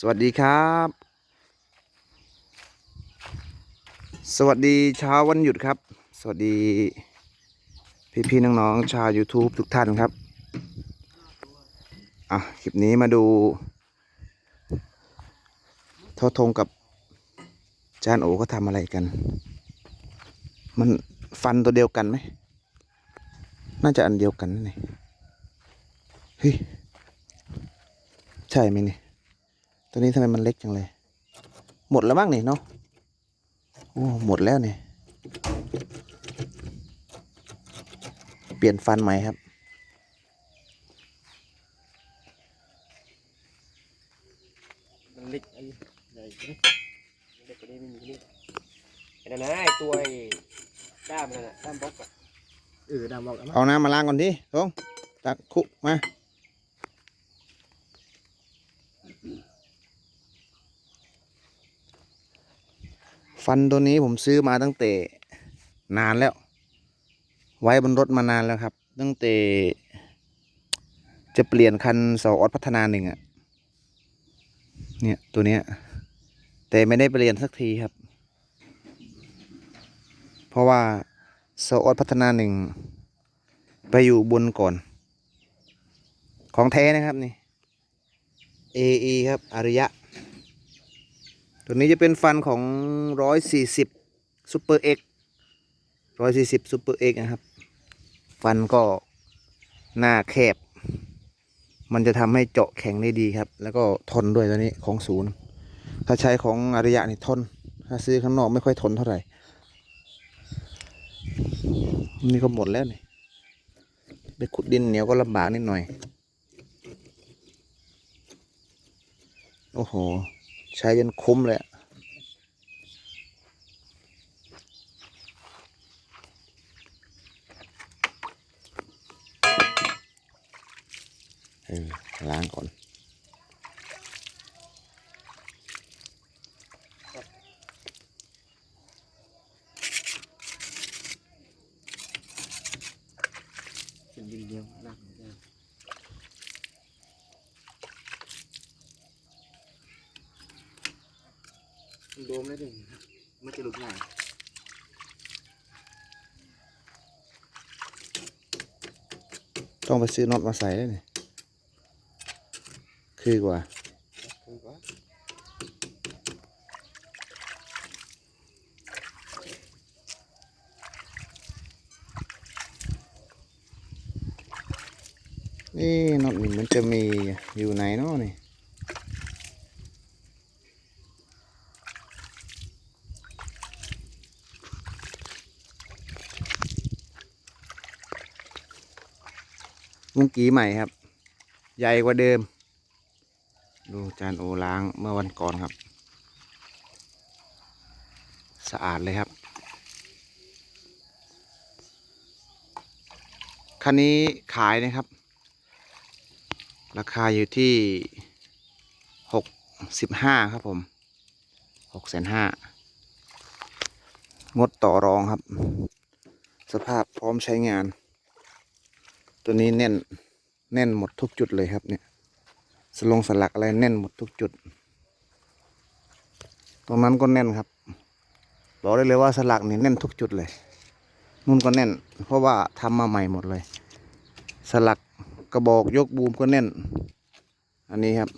สวัสดีครับ สวัสดีเช้าวันหยุดครับ สวัสดี พี่ๆน้องๆชาว YouTube ทุกท่านครับ อะ คลิปนี้มาดูทอทงกับจานโอก็ทำอะไรกัน มันฟันตัวเดียวกันไหม น่าจะอันเดียวกันนี่เฮ้ย ใช่ไหมนี่ ตัวนี้ทำไมมันเล็กจังเลย หมดแล้วมั้งนี่เนาะโอ้หมดแล้วเนี่ยเปลี่ยนฟันใหม่ครับ มันเล็กไอ้ใหญ่ใช่ไหมเล็กกว่านี้ไม่มีนี่ไอ้นั่นนะไอ้ตัวไอ้ด้ามนั่นน่ะด้ามบล็อกอะเออด้ามบล็อกอะมั้งเอาน้ำมาล้างก่อนดิทงตักคุมา ฟันตัวนี้ผมซื้อมาตั้งแต่นานแล้ว ไว้บนรถมานานแล้วครับ ตั้งแต่จะเปลี่ยนคันเสาออดพัฒนาหนึ่งอะเนี่ยตัวเนี้ย แต่ไม่ได้เปลี่ยนสักทีครับ เพราะว่าเสาออดพัฒนาหนึ่งไปอยู่บนก่อน ของแท้นะครับนี่ AE ครับอาริยะ ตัวนี้จะเป็นฟันของร้อยสี่สิบซูเปอร์เอ็กร้อยสี่สิบซูเปอร์เอ็กนะครับ ฟันก็หน้าแคบ มันจะทำให้เจาะแข็งได้ดีครับ แล้วก็ทนด้วยตัวนี้ของศูนย์ ถ้าใช้ของอาริยะนี่ทน ถ้าซื้อข้างนอกไม่ค่อยทนเท่าไหร่ นี่ก็หมดแล้วนี่ไปขุดดินเหนียวก็ลำบากนิดหน่อย โอ้โห ใช้จนคุ้มเลยล้างก่อนเป็นดินเดียวล้าก โดมได้ดิมันจะหลุดง่ายต้องไปซื้อน็อตมาใส่ได้วยนี่คือกว่าคือว่านี่น็อตนี่มันจะมีอยู่ไหนเนาะนี่ มุ้งกีใหม่ครับ ใหญ่กว่าเดิม ดูจานโอล้างเมื่อวันก่อนครับ สะอาดเลยครับ คันนี้ขายนะครับ ราคาอยู่ที่หกสิบห้าครับผมหกแสนห้างดต่อรองครับ สภาพพร้อมใช้งาน ตัวนี้แน่นแน่นหมดทุกจุดเลยครับเนี่ยสลงสลักอะไรแน่นหมดทุกจุด ตรงนั้นก็แน่นครับ บอกได้เลยว่าสลักนี่แน่นทุกจุดเลยนุ่นก็แน่น เพราะว่าทำมาใหม่หมดเลย สลักกระบอกยกบูมก็แน่น อันนี้ครับ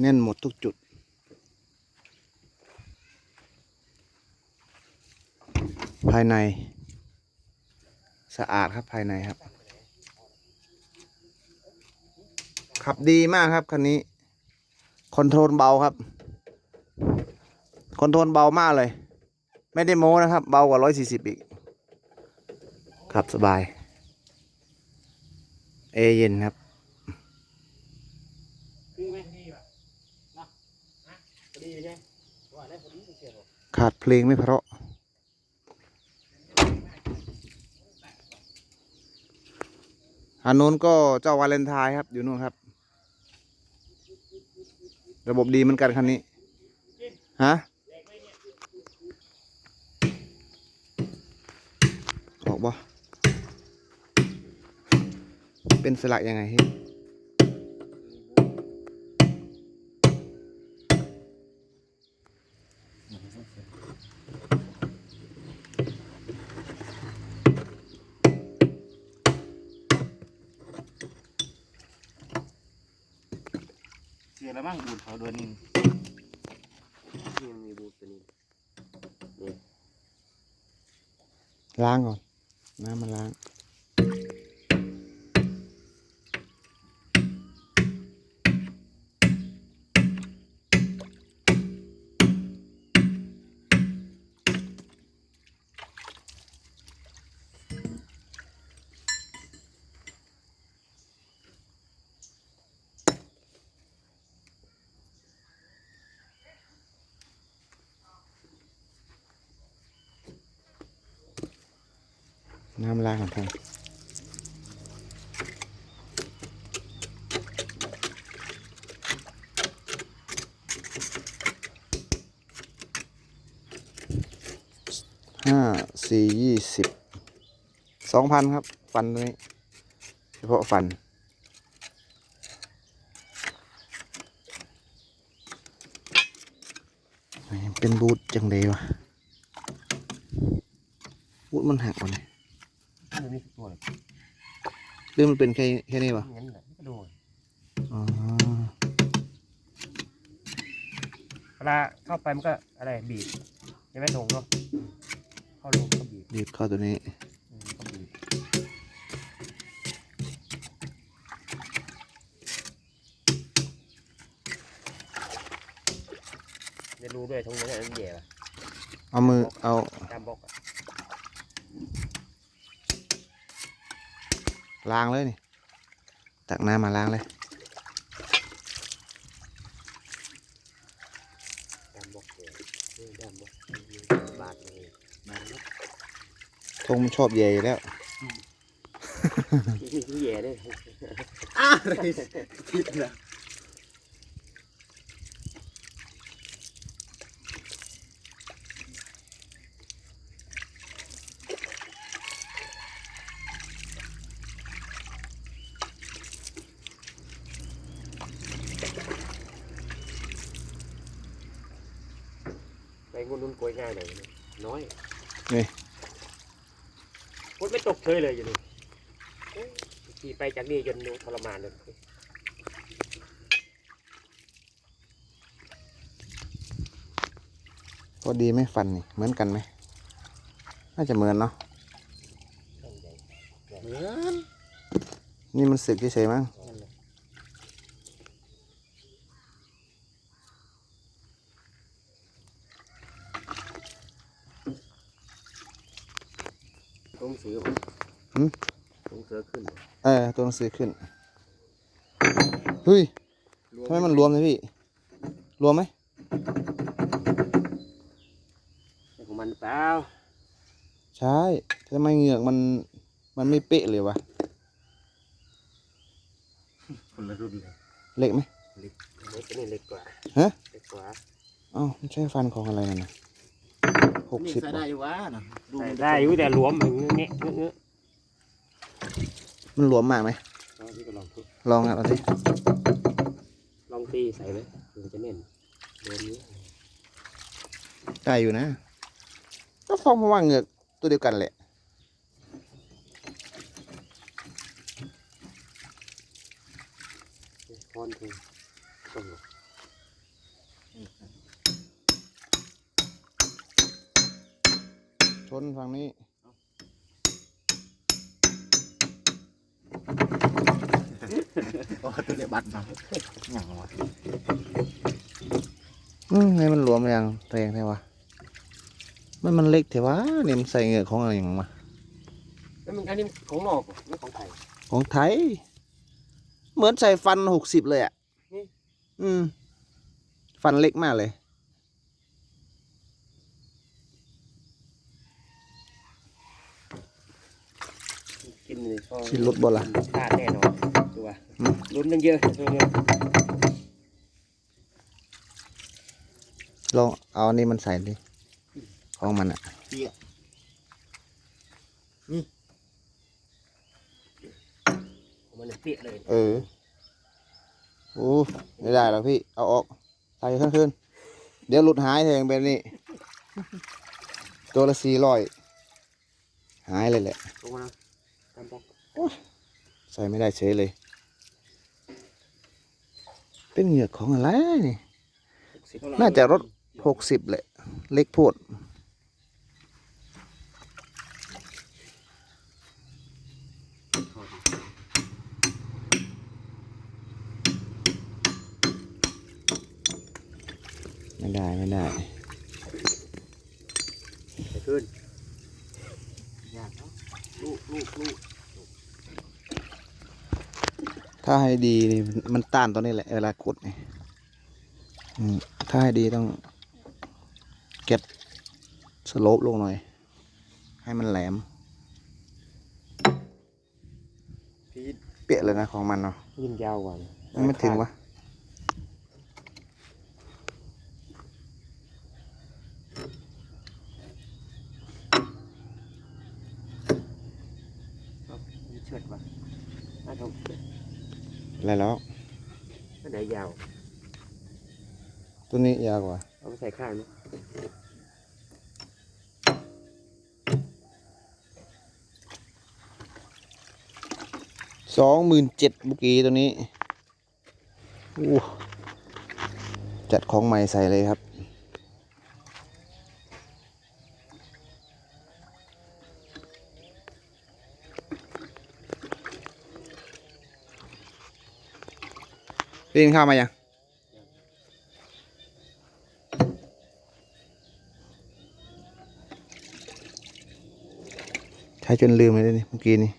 แน่นหมดทุกจุดภายใน สะอาดครับภายในครับ ขับดีมากครับคันนี้ คอนโทรลเบาครับ คอนโทรลเบามากเลย ไม่ได้โม้นะครับ เบากว่าร้อยสี่สิบอีก ขับสบาย เอเย็นครับคือไหมดีป่ะเนาะฮะพอดีใช่ไหมว่าได้พอดีเชียวขาดเพลงไม่เพราะ อันนู้นก็เจ้าวาเลนไทน์ครับ อยู่นู่นครับ ระบบดีเหมือนกันคันนี้ ฮะออกบ่เป็นสลักยังไง แล้วมั่งบูดเขาโดนนี่นี่มันมีบูทตัวนี้ล้างก่อน น้ำมันล้าง้ำลาของทางห้าสี่ยี่สิบสองพันครับ ฟันตัวนี้เฉพาะฟันเป็นบูทจังเลยวะบูทมันหักก่อนเลย มันมีตัวเลยหรือมันเป็นแค่แค่นี้วะงั้นแหละก็โดนอ๋อเวลาเข้าไปมันก็อะไรบีบใช่ไหมถงเนาะเข้าลงก็บีบบีบเข้าตัวนี้อืมก็บีบจะรู้ด้วยทงนี้นั่นแย่ป่ะเอามือเอาตามบล็อกอะ ล้างเลยนี่ ตักน้ำมาล้างเลยตามบล็อกเลยนี่ตามบล็อกบาทเลยมาแล้วทงมันชอบใหญ่อยู่แล้วที่แย่ด้วยอ้าอะไรผิดนะไปงุนนุ่นกล้วยง่ายหน่อยนะน้อย นี่พดไม่ตกเฉยเลยอยู่นี่เอ๊ะขี่ไปจากนี่จนทรมานเลยพอดีไหมฟันนี่เหมือนกันไหมน่าจะเหมือนเนาะเหมือนนี่มันสึกเฉยๆมั้ง ต้องซื้อหืมต้องซื้อขึ้นเออตัวหนังสือขึ้นเฮ้ยทำไมมันรวมเลยพี่ รวมไหมแต่ของมันหรือเปล่าใช่ทำไมเหงือกมันมันไม่เป๊ะเลยวะคนละรุ่นเลยเล็กไหมเล็กตัวนี้เล็กกว่าฮะ เล็กกว่า เอ้าไม่ใช่ฟันของอะไรนั่นนะ หกนี่สิบใส่ได้อยู่วะนะดูมันจะได้อยู่แต่หลวมอย่างเงี้ยเงี้ยเงี้ยมันหลวมมากไหมลองที่ก็ลองทุกลองอะเอาสิลองตีใส่ไหมมันจะแน่นรวมนี้ได้อยู่นะก็ฟองเพราะว่าเหงือกตัวเดียวกันแหละ คอนถึงต้อง ชน ฝั่งนี้โอ้ตัวเนี้ยบัตรมาอย่างวะอืมให้มันหลวมอย่างแรงแท้วะมันมันเล็กเถอะวะเนี่ยมันใส่เหงือกของอะไรอย่างมาแล้วมันอันนี้ของนอกเหรอไม่ของไทย ของไทย เหมือนใส่ฟันหกสิบเลยอะนี่อืม ฟันเล็กมากเลย กินเลยก็ชิ้นรถบ่ล่ะพลาดแน่นอนตัวอืมลุ้นตั้งเยอะตัวเนี้ยลองเอาอันนี้มันใส่ดิของมันอะเตี้ยมันเปรี้ยเลยเออโอ้ไม่ได้หรอกพี่ เอาออกใส่ขึ้นขึ้นเดี๋ยวหลุดหายแทงเป็นนี่ตัวละสี่ร้อยหายเลยแหละ ใส่ไม่ได้เฉยเลย เป็นเหงือกของอะไรนี่สิบน่าจะรถหกสิบเลยเล็กโพดไม่ได้ ไม่ได้ไปขึ้นยากเนาะลูกลูกลูก ถ้าให้ดีนี่มันต้านตัวนี้แหละเวลากดนี่อืมถ้าให้ดีต้องเก็ตสโลปลงหน่อย ให้มันแหลมพีดเปี้ยเลยนะของมันเนาะยิ่งยาวกว่ามันไม่ถึงวะ มันเชิดว่ะน่าทำ อะไรแล้ว อันไหนยาว ตัวนี้ยาวกว่า เอาไปใส่ข้างนี้สองหมื่นเจ็ดบุกีตัวนี้อู้จัดของใหม่ใส่เลยครับ ได้ยินข้าวมายังใช้จนลืมเลยนี่เมื่อกี้นี่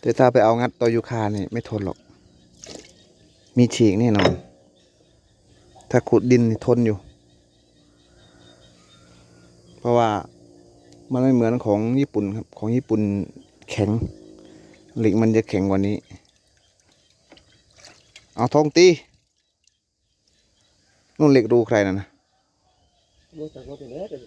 แต่ถ้าไปเอางัดตัวยูคาเนี่ยไม่ทนหรอก มีฉีกแน่นอน ถ้าขุดดินทนอยู่ เพราะว่ามันไม่เหมือนของญี่ปุ่นครับ ของญี่ปุ่นแข็ง เหล็กมันจะแข็งกว่านี้ เอาทองตีนู่นเหล็กดูใครนะนะรถจากรถไปแล้วจะ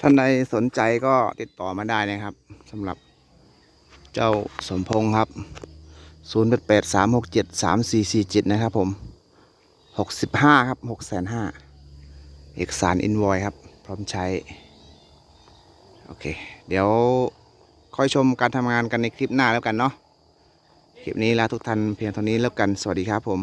ท่านใดสนใจก็ติดต่อมาได้นะครับสำหรับเจ้าสมพงษ์ครับ 0 8 8 3 6 7 3 4 4 7 นะครับผม 65 ครับ 6 5 0 0 0เอกสารอินวอยครับ พร้อมใช้ โอเค เดี๋ยวค่อยชมการทำงานกันในคลิปหน้าแล้วกันเนาะคลิปนี้ลาทุกท่านเพียงเท่านี้แล้วกันสวัสดีครับผม